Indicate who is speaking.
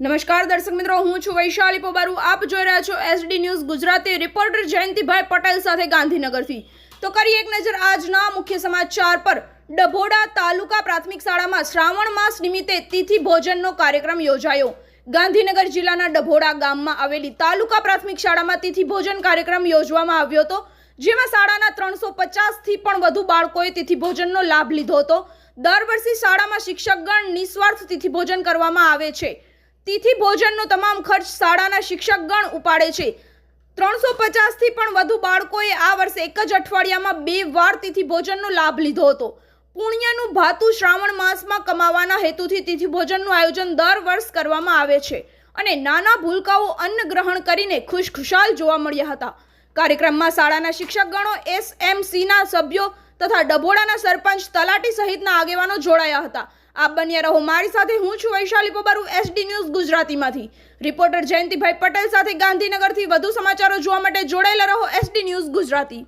Speaker 1: નમસ્કાર દર્શક મિત્રો, હું છું વૈશાલી પોબારુ. આપ જોઈ રહ્યા છો SD news Gujarati reporter Jayantibhai Patel સાથે ગાંધીનગરથી. તો કરીએ એક નજર આજના મુખ્ય સમાચાર પર. ડભોડા તાલુકા પ્રાથમિક શાળામાં શ્રાવણ માસ નિમિત્તે તિથિ ભોજનનો કાર્યક્રમ યોજાયો. ગાંધીનગર જિલ્લાના ડભોડા ગામમાં આવેલી તાલુકા પ્રાથમિક શાળામાં તિથિ ભોજન કાર્યક્રમ યોજવામાં આવ્યો હતો, જેમાં શાળાના ત્રણસો પચાસથી પણ વધુ બાળકોએ તિથિ ભોજનનો લાભ લીધો હતો. દર વર્ષે શાળામાં શિક્ષકગણ નિસ્વાર્થ તિથિ ભોજન કરવામાં આવે છે. તિથિ ભોજનનો તમામ ખર્ચ શાળાના શિક્ષકગણ ઉપાડે છે. ત્રણસો પચાસથી પણ વધુ બાળકોએ આ વર્ષે એક જ અઠવાડિયામાં બે વાર તિથિ ભોજનનો લાભ લીધો હતો. પુણ્યનું ભાતું શ્રાવણ માસમાં કમાવાના હેતુથી તિથિ ભોજનનું આયોજન દર વર્ષ કરવામાં આવે છે અને નાના ભૂલકાઓ અન્ન ગ્રહણ કરીને ખુશખુશાલ જોવા મળ્યા હતા. કાર્યક્રમમાં શાળાના શિક્ષકગણો એસએમસીના સભ્યો તથા ડભોડાના સરપંચ તલાટી સહિતના આગેવાનો જોડાયા હતા. આપ બન્યા રહો. મારી સાથે હું છું વૈશાલી પોબારુ એસડી ન્યૂઝ ગુજરાતીમાંથી. રિપોર્ટર જયંતિભાઈ પટેલ સાથે ગાંધીનગરથી વધુ સમાચારો જોવા માટે જોડાયેલા રહો. SD news Gujarati.